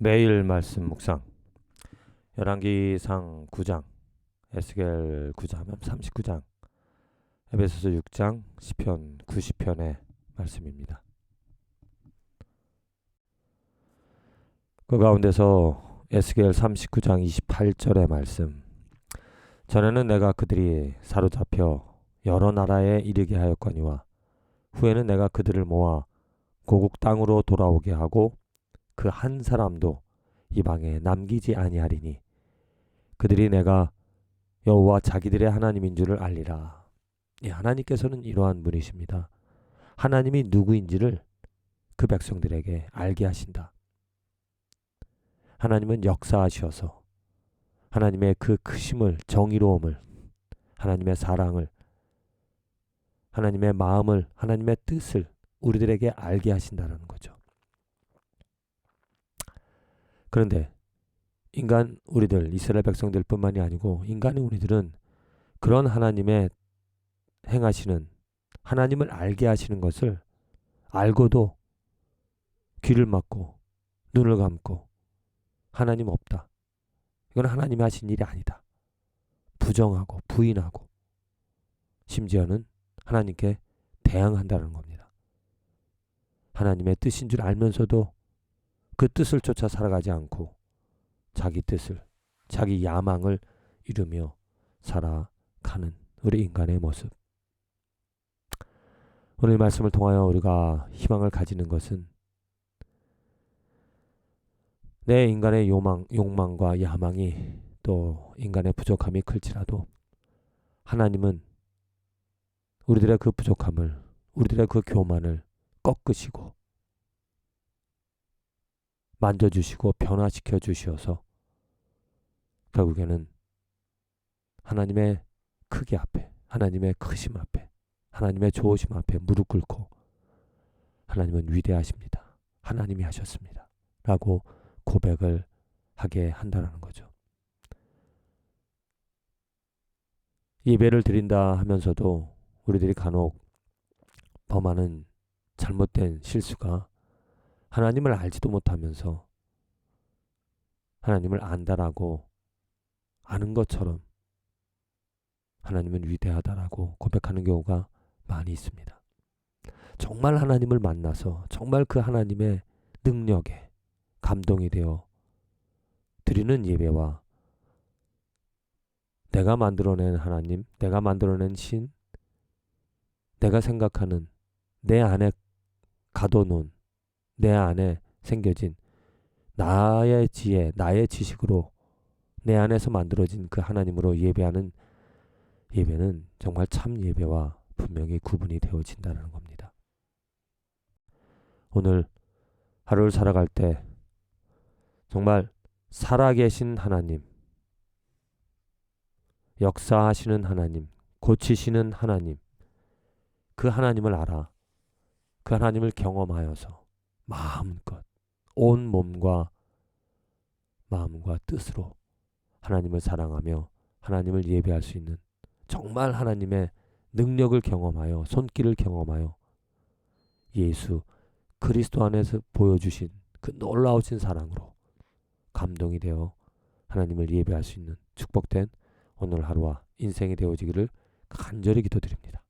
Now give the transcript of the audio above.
매일 말씀 묵상 열왕기상 9장 에스겔 9장 39장 에베소서 6장 시편 90편의 말씀입니다. 그 가운데서 에스겔 39장 28절의 말씀 전에는 내가 그들이 사로잡혀 여러 나라에 이르게 하였거니와 후에는 내가 그들을 모아 고국 땅으로 돌아오게 하고 그 한 사람도 이 방에 남기지 아니하리니 그들이 내가 여호와 자기들의 하나님인 줄을 알리라. 예, 하나님께서는 이러한 분이십니다. 하나님이 누구인지를 그 백성들에게 알게 하신다. 하나님은 역사하셔서 하나님의 그 크심을 정의로움을 하나님의 사랑을 하나님의 마음을 하나님의 뜻을 우리들에게 알게 하신다는 거죠. 그런데 인간 우리들 이스라엘 백성들뿐만이 아니고 인간의 우리들은 그런 하나님의 행하시는 하나님을 알게 하시는 것을 알고도 귀를 막고 눈을 감고 하나님 없다. 이건 하나님이 하신 일이 아니다. 부정하고 부인하고 심지어는 하나님께 대항한다는 겁니다. 하나님의 뜻인 줄 알면서도 그 뜻을 쫓아 살아가지 않고 자기 뜻을, 자기 야망을 이루며 살아가는 우리 인간의 모습. 오늘 말씀을 통하여 우리가 희망을 가지는 것은 내 인간의 요망, 욕망과 야망이 또 인간의 부족함이 클지라도 하나님은 우리들의 그 부족함을, 우리들의 그 교만을 꺾으시고 만져주시고 변화시켜 주시어서 결국에는 하나님의 크기 앞에, 하나님의 크심 앞에, 하나님의 좋으심 앞에 무릎 꿇고 하나님은 위대하십니다. 하나님이 하셨습니다. 라고 고백을 하게 한다는 거죠. 예배를 드린다 하면서도 우리들이 간혹 범하는 잘못된 실수가 하나님을 알지도 못하면서 하나님을 안다라고 아는 것처럼 하나님은 위대하다라고 고백하는 경우가 많이 있습니다. 정말 하나님을 만나서 정말 그 하나님의 능력에 감동이 되어 드리는 예배와 내가 만들어낸 하나님, 내가 만들어낸 신, 내가 생각하는 내 안에 가둬놓은 내 안에 생겨진 나의 지혜, 나의 지식으로 내 안에서 만들어진 그 하나님으로 예배하는 예배는 정말 참 예배와 분명히 구분이 되어진다는 겁니다. 오늘 하루를 살아갈 때 정말 살아계신 하나님, 역사하시는 하나님, 고치시는 하나님, 그 하나님을 알아. 그 하나님을 경험하여서 마음껏 온 몸과 마음과 뜻으로 하나님을 사랑하며 하나님을 예배할 수 있는 정말 하나님의 능력을 경험하여 손길을 경험하여 예수 그리스도 안에서 보여주신 그 놀라우신 사랑으로 감동이 되어 하나님을 예배할 수 있는 축복된 오늘 하루와 인생이 되어지기를 간절히 기도드립니다.